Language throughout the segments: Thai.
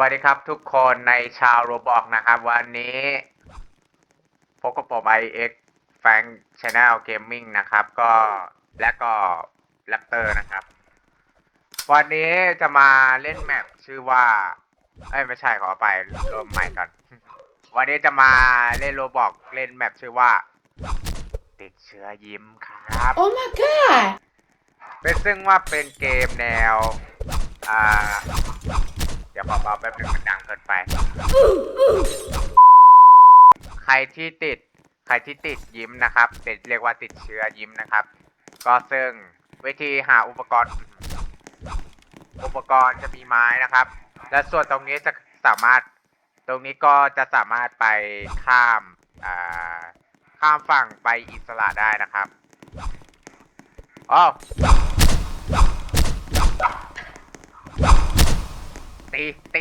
วัสดีครับทุกคนในชาวโรบอกนะครับ วันนี้พบกับผม IX f a n Channel Gaming นะครับ ก็และก็แรปเตอร์นะครับ วันนี้จะมาเล่นแมปชื่อว่า เอ้ย ไม่ใช่ขอไปรวมใหม่ก่อน วันนี้จะมาเล่นโรบอกเล่นแมปชื่อว่า ติดเชื้อยิ้มครับ Oh my god! เป็นซึ่งว่าเป็นเกมแนว อ่า เดี๋ยวเบาๆแป๊บนึงมันดังเกินไป ใครที่ติด ใครที่ติดยิ้มนะครับติดเรียกว่าติดเชื้อยิ้มนะครับ ก็ซึ่งวิธีหาอุปกรณ์ อุปกรณ์จะมีไม้นะครับ และส่วนตรงนี้จะสามารถ ตรงนี้ก็จะสามารถไปข้ามอ่าข้ามฝั่งไปอิสระได้นะครับอ้า ตีตี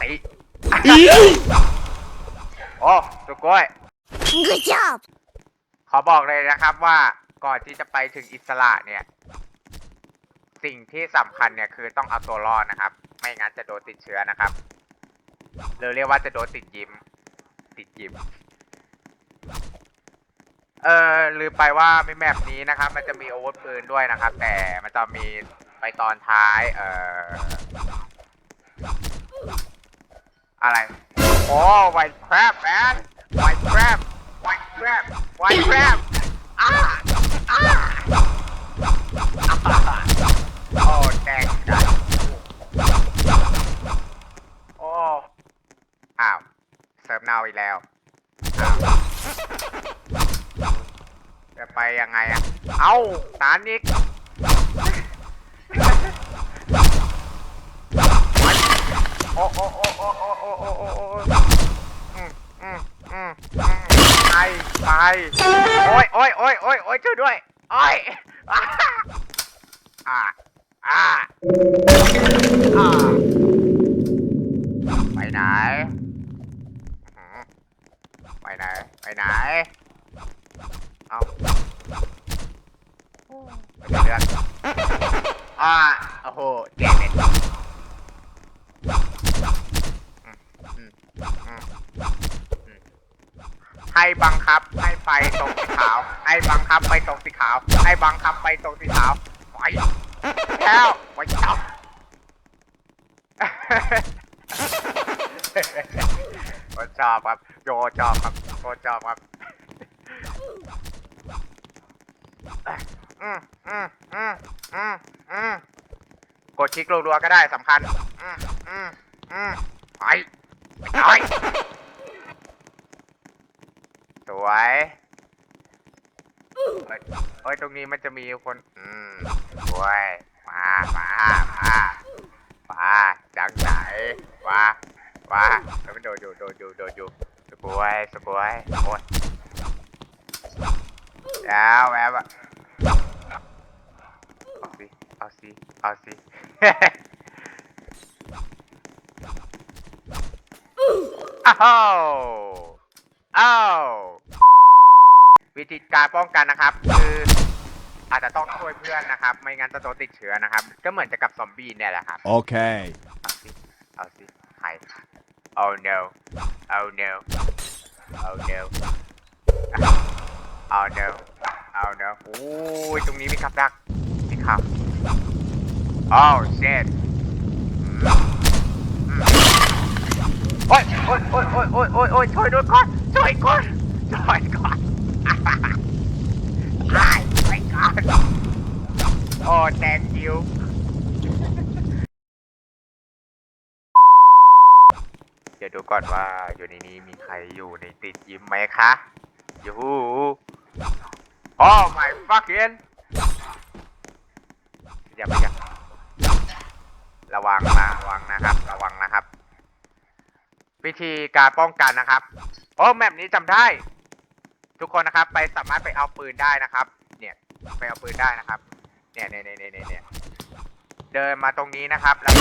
ตีโอ้สุกล้วย Good job! ขอบอกเลยนะครับว่าก่อนที่จะไปถึงอิสระเนี่ย สิ่งที่สำคัญเนี่ยคือต้องเอาตัวรอดนะครับ ไม่งั้นจะโดนติดเชื้อนะครับหรือเรียกว่าจะโดนติดยิ้ม ติดยิ้ม เออลืมไปว่าไม่แมปนี้นะครับ มันจะมีอาวุธปืนด้วยนะครับ แต่มันจะมี ไปตอนท้าย เอ่อ อะไร โอ้ไวแครบแมนไวแครบไวแครบไวแครบอ้าอ้าโอ้แดงได้โอ้ อ้าวเซิร์ฟเนาอีกแล้วอ้าวจะไปยังไงอะ เอ้าตานอีก โอ้โอ้โอ้โอ้โอ้โอ้โอ้โอ้โอ้อืมอืมอืมอืมไปไปโอ้ยโอ้ยโอ้ยโอ้ยโอ้ยช่วยด้วยโอ้ยอ่าอ่าอ่าไปไหนไปไหนไปไหนเอาไม่ได้เรื่องอ่าโอ้โหเจ็บเลยอืมอืมอืมอืม ให้บังคับให้ไปตรงสีขาว ให้บังคับไปตรงสีขาว ให้บังคับไปตรงสีขาวไปแล้วไปจับโคตรชอบครับโยชอบครับโคตรชอบครับอืมอืมอืมอืมอืมกดคลิกรัวๆก็ได้สำคัญ อืมอืมอืมไป สวยเฮ้ยเฮ้ย ตรงนี้มันจะมีคน อืมสวย มา มา มามาจังไหนมามาแล้วมันโดดอยู่โดดอยู่โดดอยู่สกวยสกวยโอ้ยแล้วแวบอะเอาสิ เอาสิ เอาสิ อ้าวอ้าววิธีการป้องกันนะครับ คืออาจจะต้องช่วยเพื่อนนะครับ ไม่งั้นจะโดนติดเชื้อนะครับ ก็เหมือนจะกับซอมบี้เนี่ยแหละครับ Okay. เอาสิเอาสิใคร Oh no Oh no Oh no Oh no Oh no โอ้ยตรงนี้มีขับดักมีขับ Oh shit อืมอืม โอ้ยโอ้ยโอ้ยโอ้ยโอ้ยโอ้ยโอ้ยช่วยด้วยก่อนช่วยก่อนช่วยก่อนตายไปก่อนโอ้ thank you เดี๋ยวดูก่อนว่าอยู่ในนี้มีใครอยู่ในติดยิ้มไหมคะยูฮูโอ้ my fucking อย่าไปอย่าระวังนะระวังนะครับ ระวังนะครับ วิธีการป้องกันนะครับโอ้แมปนี้จำได้ ทุกคนนะครับ ไปสามารถไปเอาปืนได้นะครับ เนี่ยไปเอาปืนได้นะครับ เนี่ยเนี่ยเนี่ยเนี่ยเนี่ยเดินมาตรงนี้นะครับแล้ว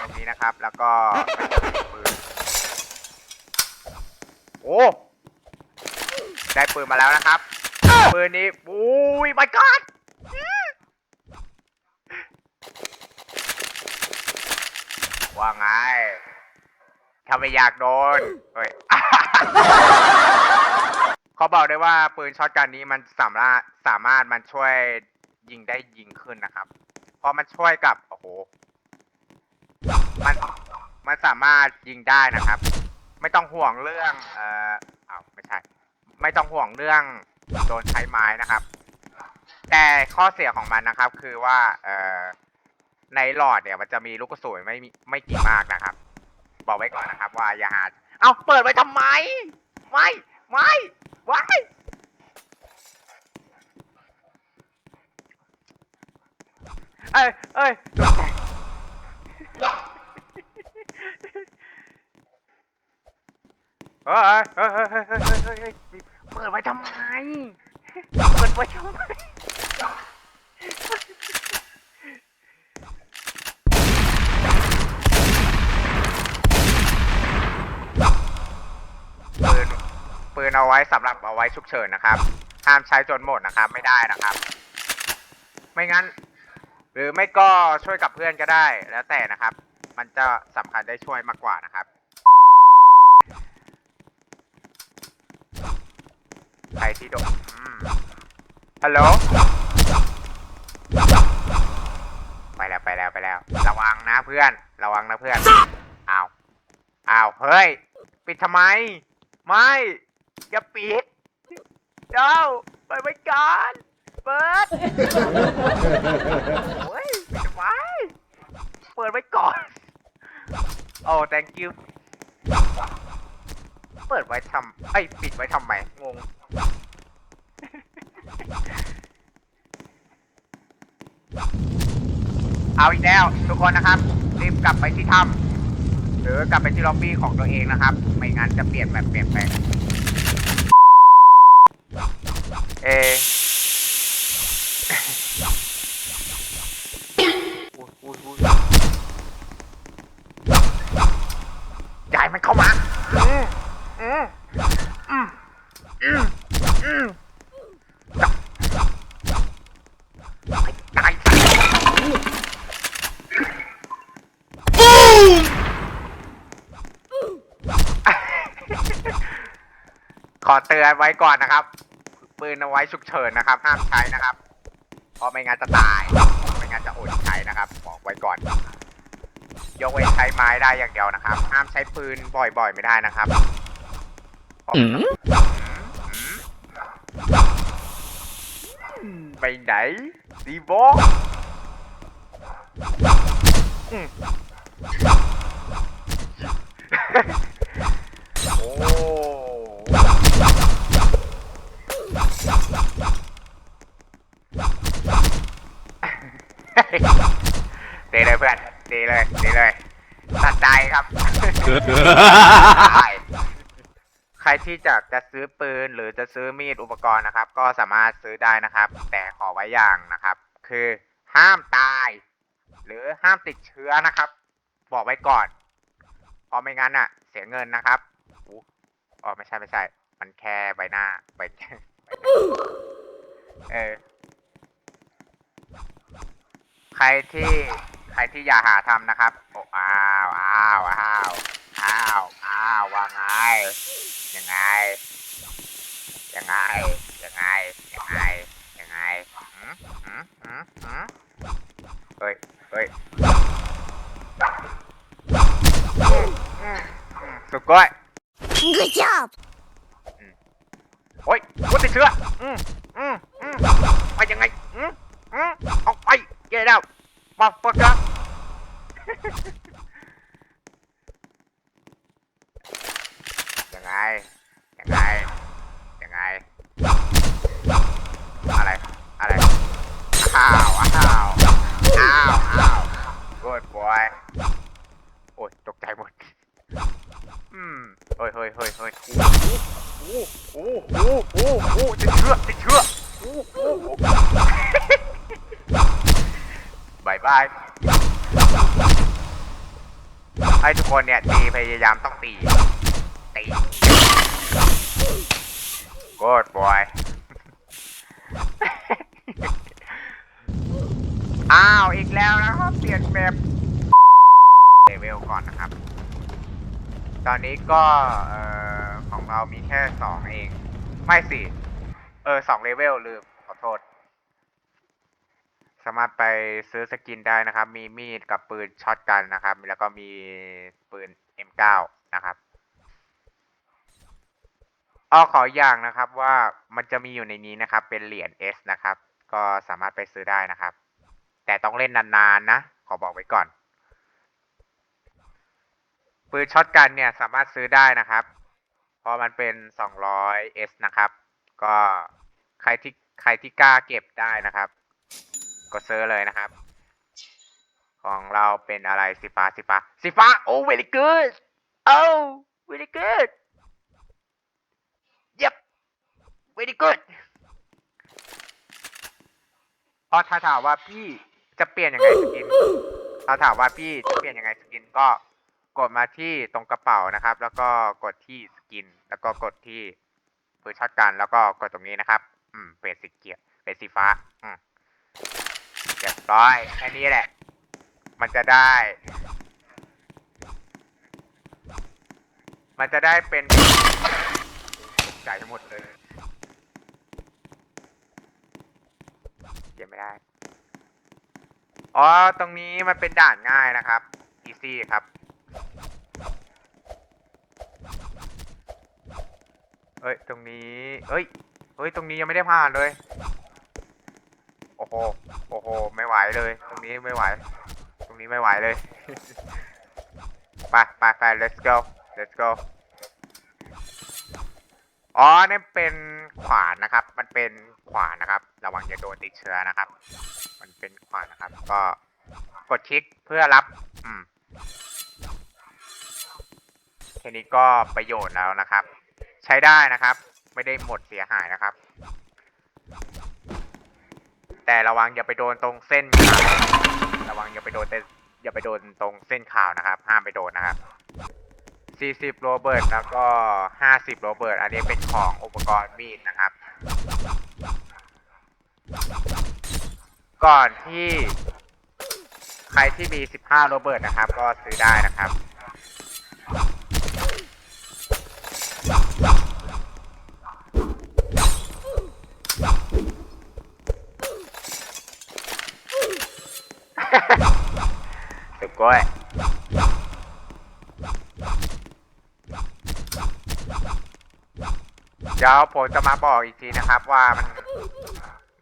ตรงนี้นะครับ แล้วก็ไปเจอปืนโอ้ได้ปืนมาแล้วนะครับปืนนี้อุ้ย my god ว่าไง ถ้าไม่อยากโดนเฮ้ย เขาบอกได้ว่าปืนช็อตกันนี้มันสามารถสามารถมันช่วยยิงได้ยิงขึ้นนะครับ เพราะมันช่วยกับ โอ้โห มันมันสามารถยิงได้นะครับ ไม่ต้องห่วงเรื่อง เอ่อเอาไม่ใช่ ไม่ต้องห่วงเรื่องโดนใช้ไม้นะครับ แต่ข้อเสียของมันนะครับ คือว่า เอ่อ ในหลอดเนี่ย มันจะมีลูกกระสุนไม่มีไม่กี่มากนะครับ บอกไว้ก่อนนะครับ ว่าอย่าหา เอาเปิดไว้ทำไม ไม่ ไม่ว้ายเอ้ยเฮ้ยเฮ้ยเฮ้ยเฮ้ยเฮ้ยเปิดไว้ทำไม เปิดไว้ทำไม ปืนเอาไว้สำหรับเอาไว้ฉุกเฉินนะครับ ห้ามใช้จนหมดนะครับ ไม่ได้นะครับ ไม่งั้น หรือไม่ก็ช่วยกับเพื่อนก็ได้แล้วแต่นะครับ มันจะสำคัญได้ช่วยมากกว่านะครับ ใครที่โดนอืมฮัลโหล ไปแล้วไปแล้วไปแล้ว ระวังนะเพื่อน ระวังนะเพื่อน อ้าว อ้าว เฮ้ย ปิดทำไม ไม่ อย่าปิดเจ้าเปิดไว้ก่อนเปิดโอ้ยไมเปิดไว้ก่อนโอ้ thank you เปิดไว้ทำไอ้ยปิดไว้ทำไมงง เอาอีกแล้วทุกคนนะครับ รีบกลับไปที่ถ้ำหรือกลับไปที่ล็อบบี้ของตัวเองนะครับ ไม่งั้นจะเปลี่ยนแบบเปลี่ยนแปลง เออุ๊ยอุ๊ยอุ๊ยยายมันเข้ามา อืมอืมอืมอืมอืมตายตายขอเตือนไว้ก่อนนะครับ ปืนเอาไว้ฉุกเฉินนะครับ ห้ามใช้นะครับ เพราะไม่งั้นจะตายไม่งั้นจะอดใช้นะครับ บอกไว้ก่อน ยกเว้นใช้ไม้ได้อย่างเดียวนะครับ ห้ามใช้ปืนบ่อยๆ ไม่ได้นะครับอืมไปไหนดีโบอโอ้ ดีเลยเพื่อนดีเลยดีเลยตัดใจครับใครที่จะจะซื้อปืนหรือจะซื้อมีดอุปกรณ์นะครับ ก็สามารถซื้อได้นะครับ แต่ขอไว้อย่างนะครับ คือห้ามตาย หรือห้ามติดเชื้อนะครับ บอกไว้ก่อนเพราะไม่งั้นอะ เสียเงินนะครับอู้อ๋อไม่ใช่ไม่ใช่ มันแค่ใบหน้าใบใบหน้าเออ ใครที่ใครที่อยากหาทำนะครับโอ้อ้าวอ้าวอ้าวอ้าวอ้าวว่าไงยังไงยังไง ยังไง ยังไงหืมหืมหืมหืมเฮ้ย เฮ้ยอืมอืมอืมสุดก้อย Good job! โอ้ยกูติดเชื้อ อืมอืมอืมไปยังไง อืมอืมออกไปเกล้ามาฟักครับ ยังไง ยังไงยังไง อะไร อะไรอ้าวอ้าวอ้าวอ้าว good boy โอ้ยตกใจหมด อืมเฮ้ยเฮ้ยเฮ้ยเฮ้ยโอ้โหโอ้โหโอ้โหติดเชื้อติดเชื้อโอ้โหบายบายให้ทุกคนเนี่ยตีพยายามต้องตีตี good boy อ้าวอีกแล้วนะครับ เปลี่ยนแบบเลเวลลก่อนนะครับ ตอนนี้ก็เอ่อของเรามีแค่สองเอง ไม่สิ เออสองเลเวลลืม ขอโทษ สามารถไปซื้อสกินได้นะครับ มีมีดกับปืนช็อตกันนะครับ แล้วก็มีปืน M9 นะครับ อ้อขออย่างนะครับว่ามันจะมีอยู่ในนี้นะครับ เป็นเหรียญ S นะครับ ก็สามารถไปซื้อได้นะครับ แต่ต้องเล่นนานๆนะ ขอบอกไว้ก่อนปืนช็อตกันเนี่ยสามารถซื้อได้นะครับเพราะมันเป็น 200 S นะครับ ก็ใครที่ใครที่กล้าเก็บได้นะครับ ก็ซื้อเลยนะครับ ของเราเป็นอะไรสีฟ้าสีฟ้าสีฟ้าโอ้ very good โอ้ very good very good พอถ้าถามว่าพี่จะเปลี่ยนยังไงสกินถ้าถามว่าพี่จะเปลี่ยนยังไงสกินก็กดมาที่ตรงกระเป๋านะครับ แล้วก็กดที่สกิน แล้วก็กดที่ปืนช็อตกันแล้วก็กดตรงนี้นะครับ อืมเป็นสีเกียร์เป็นสีฟ้า อืมเรียบร้อยแค่นี้แหละ มันจะได้ มันจะได้เป็นจ่ายทั้งหมดเลยเก็บ ไม่ได้ อ๋อ ตรงนี้มันเป็นด่านง่ายนะครับ easy ครับเอ้ย ตรงนี้เอ้ย เฮ้ย ตรงนี้ยังไม่ได้ผ่านเลย โอ้โห โอ้โห ไม่ไหวเลย ตรงนี้ไม่ไหว ตรงนี้ไม่ไหวเลย ไปไปไป let's go let's go อ๋อนี่เป็นขวานนะครับ มันเป็นขวานนะครับ ระวังจะโดนติดเชื้อนะครับ มันเป็นขวานนะครับ ก็กดคลิกเพื่อรับ อืมแค่นี้ก็ประโยชน์แล้วนะครับ ใช้ได้นะครับ ไม่ได้หมดเสียหายนะครับ แต่ระวังอย่าไปโดนตรงเส้นขาวระวังอย่าไปโดนแต่อย่าไปโดนตรงเส้นขาวนะครับ ห้ามไปโดนนะครับ 40 โรเบิร์ตแล้วก็ 50 โรเบิร์ต อันนี้เป็นของอุปกรณ์มีดนะครับ ก่อนที่ ใครที่มี 15 โรเบิร์ตนะครับ ก็ซื้อได้นะครับ สุกล้วย เดี๋ยวผมจะมาบอกอีกทีนะครับ ว่ามัน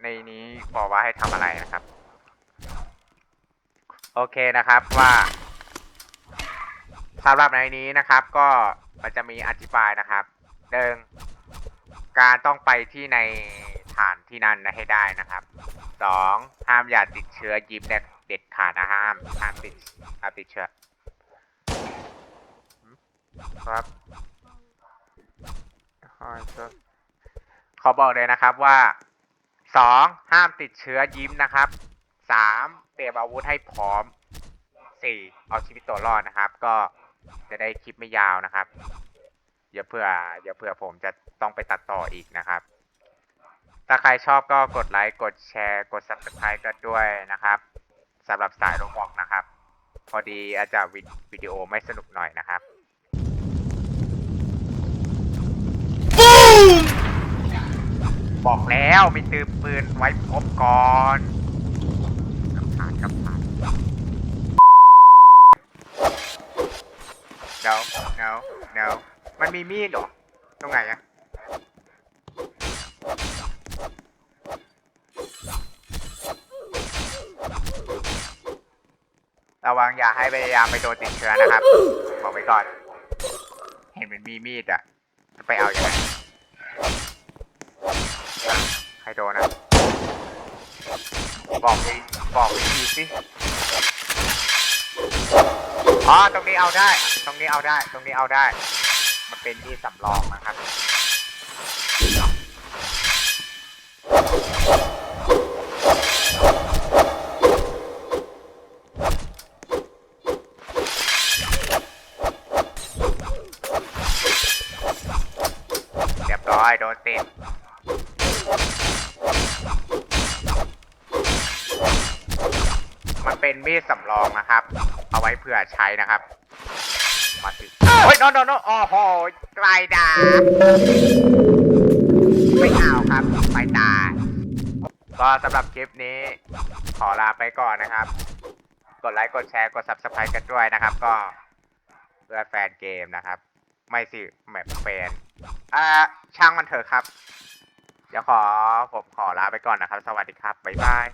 ในนี้บอกว่าให้ทำอะไรนะครับ โอเคนะครับว่าสำหรับในนี้นะครับ ก็มันจะมีอธิบายนะครับหนึ่งการต้องไปที่ในฐานที่นั่นให้ได้นะครับสองห้ามอย่าติดเชื้อยิ้มเด็ดขาดนะห้ามห้ามติดห้ามติดเชื้อครับ ขอบอกเลยนะครับว่าสองห้ามติดเชื้อยิ้มนะครับสามเตรียมอาวุธให้พร้อมสี่เอาชีวิตตัวรอดนะครับ ก็จะได้คลิปไม่ยาวนะครับอย่าเผื่ออย่าเผื่อผมจะต้องไปตัดต่ออีกนะครับ ถ้าใครชอบก็กดไลค์กดแชร์กด subscribe กันด้วยนะครับสำหรับสายโรบอกนะครับ พอดีอาจจะวิดีโอไม่สนุกหน่อยนะครับ บอกแล้วมีตืมปืนไว้พบก่อนกำผ่านกำผ่าน no no no มันมีมีดเหรอ ตรงไหนอะระวังอย่าให้พยายามไปโดนติดเชื้อนะครับ บอกไว้ก่อน เห็นมันมีมีดอะจะไปเอาอย่างไรโดนนะ บอกวิบอกวิธีสิอ๋อตรงนี้เอาได้ ตรงนี้เอาได้ ตรงนี้เอาได้ มันเป็นที่สำรองนะครับเรียบร้อยโดนติด มีดสำรองนะครับ เอาไว้เผื่อใช้นะครับ มาสิโอ้ยโนโนโนโอ้โหไกลดาไม่เอาครับไปตายก็สำหรับคลิปนี้ ขอลาไปก่อนนะครับ กดไลค์กดแชร์กด subscribe กันด้วยนะครับ ก็เพื่อแฟนเกมนะครับ ไม่สิแบบแฟนอ่าช่างมันเถอะครับ เดี๋ยวขอผมขอลาไปก่อนนะครับ สวัสดีครับ บ๊ายบาย